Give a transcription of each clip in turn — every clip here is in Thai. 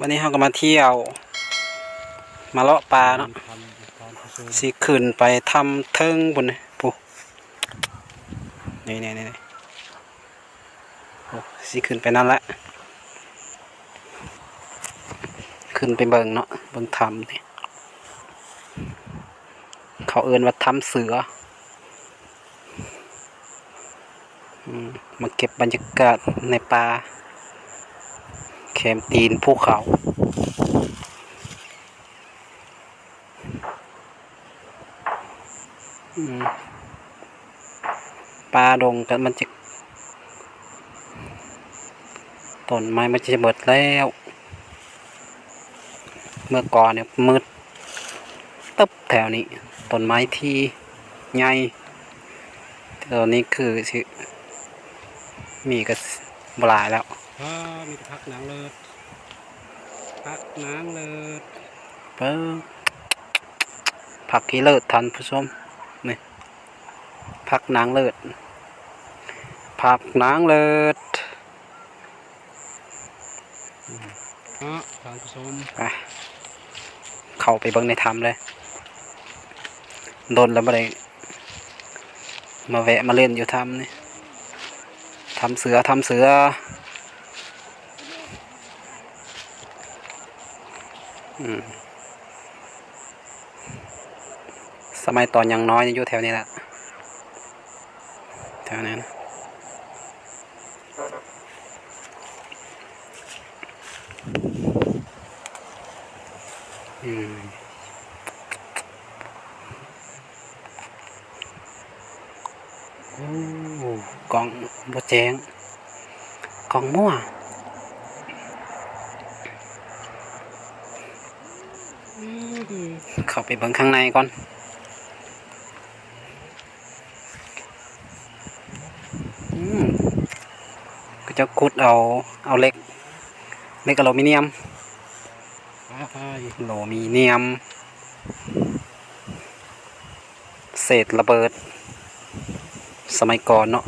วันนี้เราก็มาเที่ยว มาเลาะปลาเนาะทำตอนเผชิญสิขึ้นไปทำเทิงบนนี่ปุ๊นี่นี่นี่นี่โอ้สิขึ้นไปนั่นแหละขึ้นไปเบิงเนาะเบิงทำนี่เขาเอินว่าทำเสือมาเก็บบรรยากาศในป่า มตีนภูเขา ปลาดงกันมันจะต้นไม้มันจะหมดแล้ว เมื่อก่อนเนี่ยมืดตึ๊บแถวนี้ต้นไม้ที่ใหญ่ตอนนี้คือมีก็บลายแล้ว อ่ามีแต่พักหนังเลิศพักหนังเลิศเปิ้งผักกีเลิศทันผู้ชมนี่ผักนางเลิศผักนางเลิศอะทางผู้ชมไปเข้าไปเบิ่งในถ้ำเลยโดนแล้วมาได้มาแวะมาเล่นอยู่ถ้ำนี่ทำเสือทำเสืออืม สมัยตอนยังน้อยอยู่แถวนี้แหละแถวนี้นะอืมกองบแจงกองมั่ว เข้าไปเบิ่งข้างในก่อนอืมก็จะขุดเอาเอาเหล็กเหล็กอลูมิเนียมไปไปอลูมิเนียม เศษระเบิด สมัยก่อนเนาะ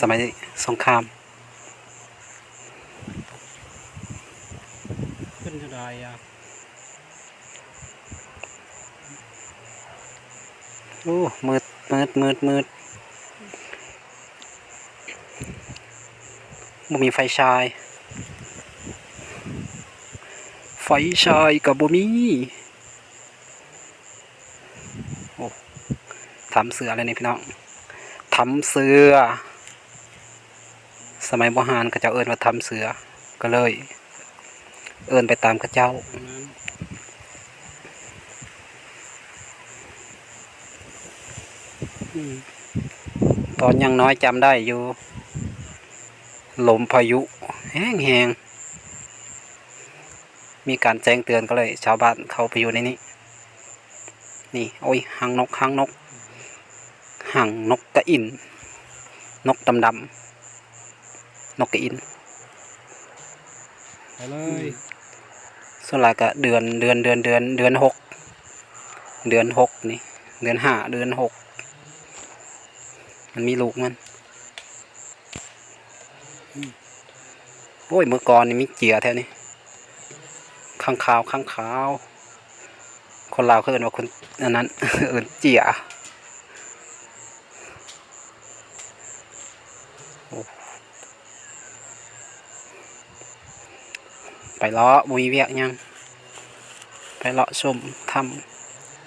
สมัยสงคราม ขึ้นเท่าใดอะ โอ้มืดมืดมืดมืดบ่มีไฟฉาย ไฟฉายกับบ่มีโอ้ทำเสืออะไรนี่พี่น้องทำเสือ สมัยโบราณก็จะเอิ้นว่าทำเสือก็เลย เอิ้นไปตามกระเจ้า ตรงนั้นตอนยังน้อยจำได้อยู่ ลมพายุ แห้งแหงมีการแจ้งเตือนก็เลย ชาวบ้านเข้าไปอยู่ในนี้ นี่ โอ้ยหางนกหางนกหางนกกระอิน นกดำดำๆนกกระอินไปเลยส่วนหลายก็เดือนเดือนเดือนเดือนเดือนหกเดือนหกนี่ เดือนห้าเดือนหก มันมีลูกมันโอ้ยเมื่อก่อนนี่มีเจียแถวนี้ข้างขาวข้างขาว คนลาวเขาเอินว่าคนอันนั้นเอินเจียโอ้ไปเลาะบุยเวียกยัง ไปเลาะชมท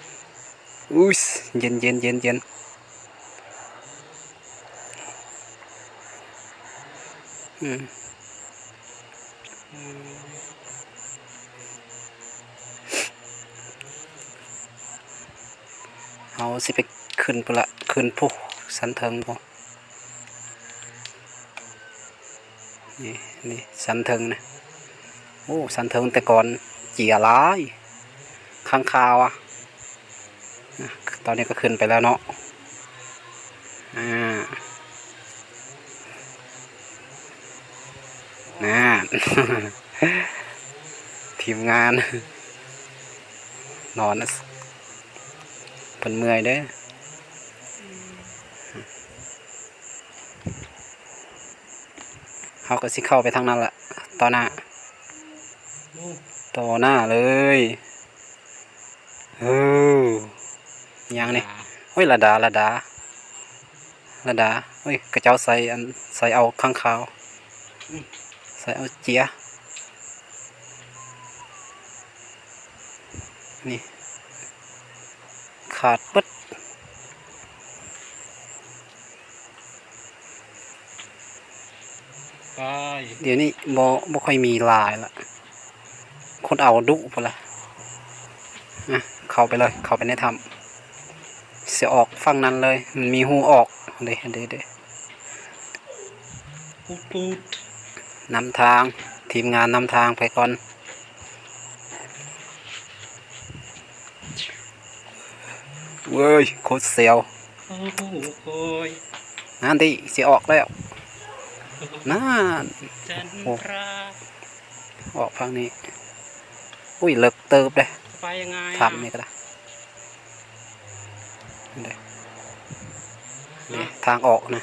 ำอุ้ยเย็นเย็นเย็นเย็น อืมเอาสิไปขึ้นปละขึ้นผู้สันเทิงพอนี่นี่สันเทิงนะโอ้สันเทิงแต่ก่อนเจียร้ายข้างคาวอะนะตอนนี้ก็ขึ้นไปแล้วเนาะอ่าน่า ทีมงาน นอนนะเป็นเมื่อยเด้อเขาก็สิเข้าไปทางนั้นแหละต่อหน้าต่อหน้าเลยเออยังนี่เฮ้ยระดาระดาระดาเฮ้ยกระเจ้าใส่อันใส่เอาข้างขาว ส่เอาเจียนี่ ขาดปึ๊ดไปเดี๋ยวนี้บ่บ่ค่อยมีลายละคนเอาดุพอละอะเข้าไปเลย เข้าไปในถ้ำเสียออกฝั่งนั้นเลย มันมีหูออกเด้เด้เด้ปูดปูด นำทางทีมงานนำทางไปก่อนเว้ยโคตรเสียวโอ้โหโอ้ยนั่นดิเสียออกแล้วนั่นจันโอ้ทราออกฝั่งนี้ อุ้ยเลิกเติบเลยไปยังไงอะทำนี่ก็ได้นี่เด้นี่ทางออกนะ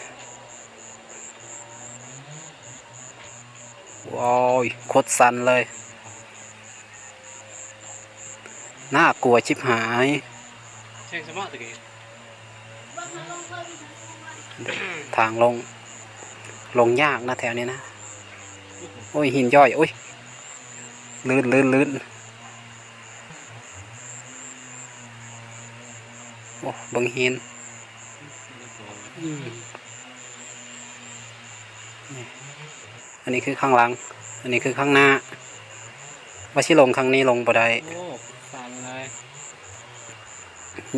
ว้าวโคตรสันเลย น่ากลัวชิบหายเช่งสมอตะกี้ทางลง ลงยากนะแถวนี้นะ โอ้ยหินย่อย โอ้ย ลื่นลื่นลื่นโอ้เบังหินอืมนี่ อันนี้คือข้างหลัง อันนี้คือข้างหน้าว่าชิลงข้างนี้ลงบ่ได้โอ้สั่นเลย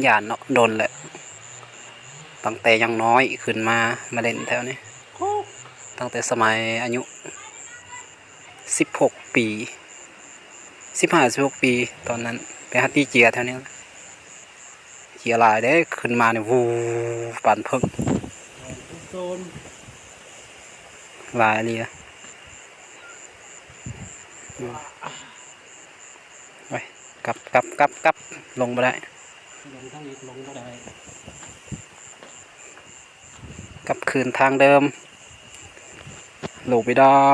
ย่านเนาะโดนแหละ ตั้งแต่ยังน้อยขึ้นมามาเล่นแถวนี้โอ้ตั้งแต่สมัยอายุสิบหกปีสิบห้าสิบหกปีตอนนั้นไปฮัตตี้เจียแถวนี้ล่ะเจียหลายได้ขึ้นมาเนี่ยวูปั่นเพิ่งโดนหลายเลยอะอืม ไปกลับกลับกลับกลับลงไปได้ลงทั้งนี้ลงก็ได้กลับคืนทางเดิมลงไปได้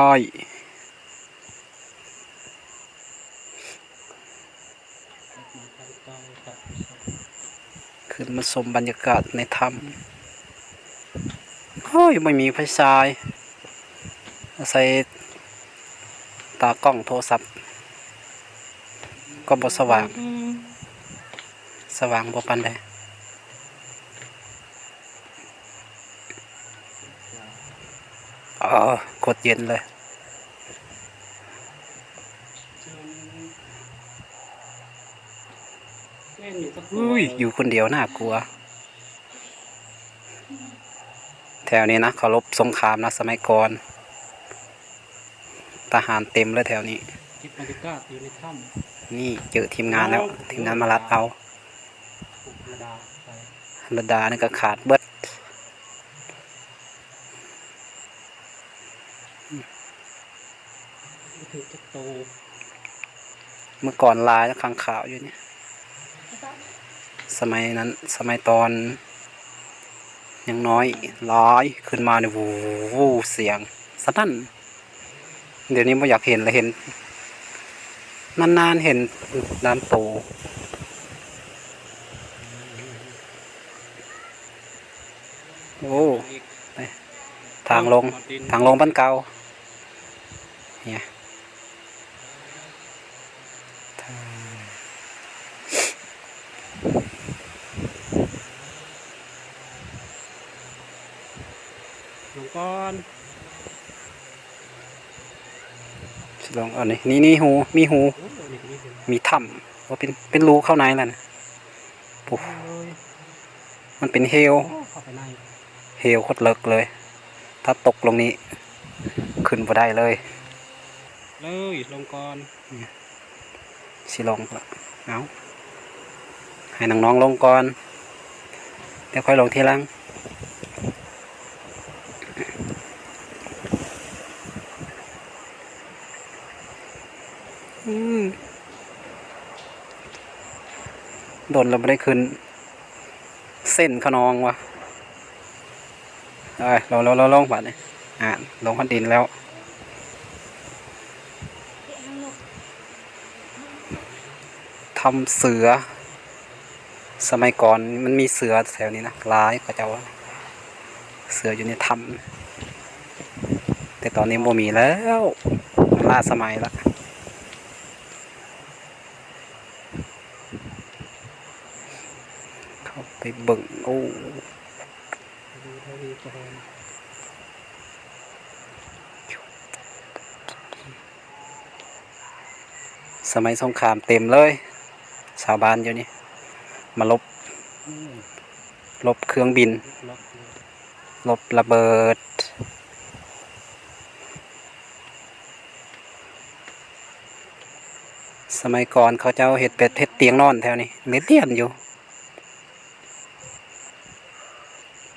มาทางเก่าตัดขึ้นมาชมบรรยากาศในถ้ำเฮ้ยไม่มีไฟฉายอาศัย ตากล้องโทรศัพท์ ก็บสว่าง สว่างบ่ปันใดเออกดเย็นเลยจนเล่นอยู่สักตัวอุ้ย อยู่คนเดียวน่ากลัว แถวนี้นะเคารพสงครามนะสมัยก่อน ทหารเต็มเลยแถวนี้คิดบรรยากาศอยู่ในถ้นี่เจอทีมงานแล้วทีมงานมารัดเอาำธรรมดาไประดานี่ก็ขาดเบิดไม่ถึงจะโตเมื่อก่อนลายข้างขาวอยู่เนี่ย สมัยนั้นสมัยตอนยังน้อยร้อยขึ้นมาเนี่ยวูวูเสียงสนั่น เดี๋ยวนี้ไม่อยากเห็นเลยเห็น นานๆเห็นน้ำโตโอ้ทางลง ทางลงบ้านเก่าเนี่ยลงก้อน ลองเอานี่นี่นี่หูมีหูโอ้โหนี่ก็มีเห็นมีถ้ำว่าเป็นเป็นรูเข้าในแล้วนะปุ๊บเลยมันเป็นเฮลโอ้เข้าไปในเฮลโคตรเลิกเลย ถ้าตกลงนี้ ขึ้นมาได้เลย เลยลงก่อนสิลงละเอาให้น้องๆลงก่อนเดี๋ยวค่อยลงทีหลัง โดนเราไม่ได้ขึ้น เส้นขนองวะเอ้ยลงลงลงลงผัดเลยอ่าลงพันดินแล้วทำเสือ สมัยก่อนมันมีเสือแถวนี้นะร้ายก็จะว่าเสืออยู่ในถ้ำแต่ตอนนี้โมมีแล้วล่าสมัยละ ไปเบิ่งโอ้ดูเท่านี้ก่อนสมัยสงครามเต็มเลย ชาวบ้านอยู่นี่ มาลบ ลบเครื่องบิน ลบระเบิด สมัยก่อนเขาเจ้าเห็ดเป็ดเห็ดเตียงนอนแถวนี้เลียนเลียนอยู่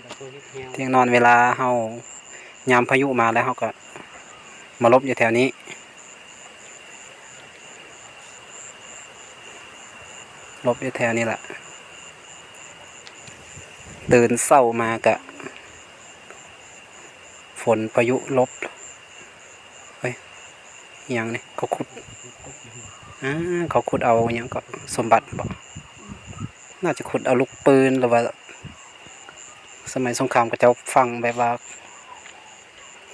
แล้วก็ เตียงนอนเวลาเฮายามพายุมาแล้วเฮาก็ มาลบอยู่แถวนี้ ลบอยู่แถวนี้แหละตื่นเศร้ามากะ ฝนพายุลบเฮ้ยอิหยังนี่เขาขุดอ่าเขาขุดเอาอหยังก็สมบัติบอกน่าจะขุดเอาลูกปืนหรือว่า สมัยสงครามก็จะฟังแบบว่า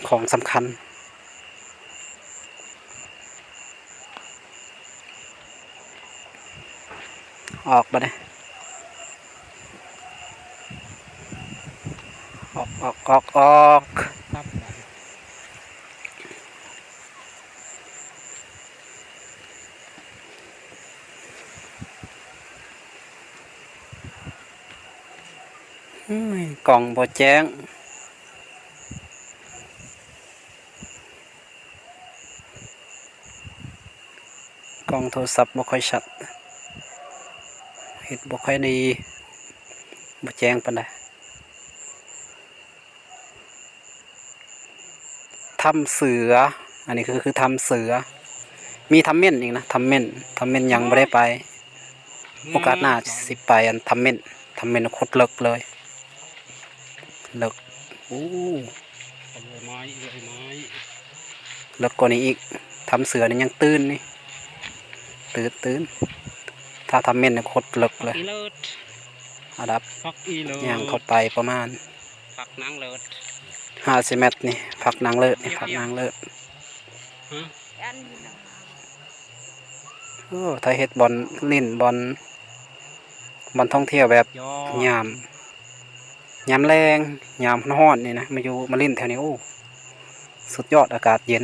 ของสำคัญ ออกมาเลยออกออกออกออก ครับ อุ้ย กล่องบอแจ้ง กล้องโทรศัพท์บ่ค่อยชัดเห็ดบ่ค่อยดีบ่แจ้งปานใดทำเสือ อันนี้คือคือทำเสือ มีทำเม่นอีกนะทำเม่นทำเม่นยังไม่ได้ไป โอกาสหน้าสิไปอันทำเม่นทำเม่นโคตรเลิกเลย เลิกโอ้เอาเลยไม้เลยไม้เลิกกว่านี้อีกทำเสือนี่ยังตื่นนี่ตื่นตื่นถ้าทำเม่นเนี่ยโคตรเลิกเลยอีเลิศอาดับพักอีเลิศย่างเข้าไปประมาณพักนางเลิศห้าสิเมตรนี่พักนางเลิศนี่พักนางเลิศฮะโอ้ถ้าเฮ็ดบอลลิ่นบอลบอลท่องเที่ยวแบบยอยาม ยามแรงยามร้อนนี่นะมาอยู่มาเล่นแถวนี้โอ้สุดยอดอากาศเย็น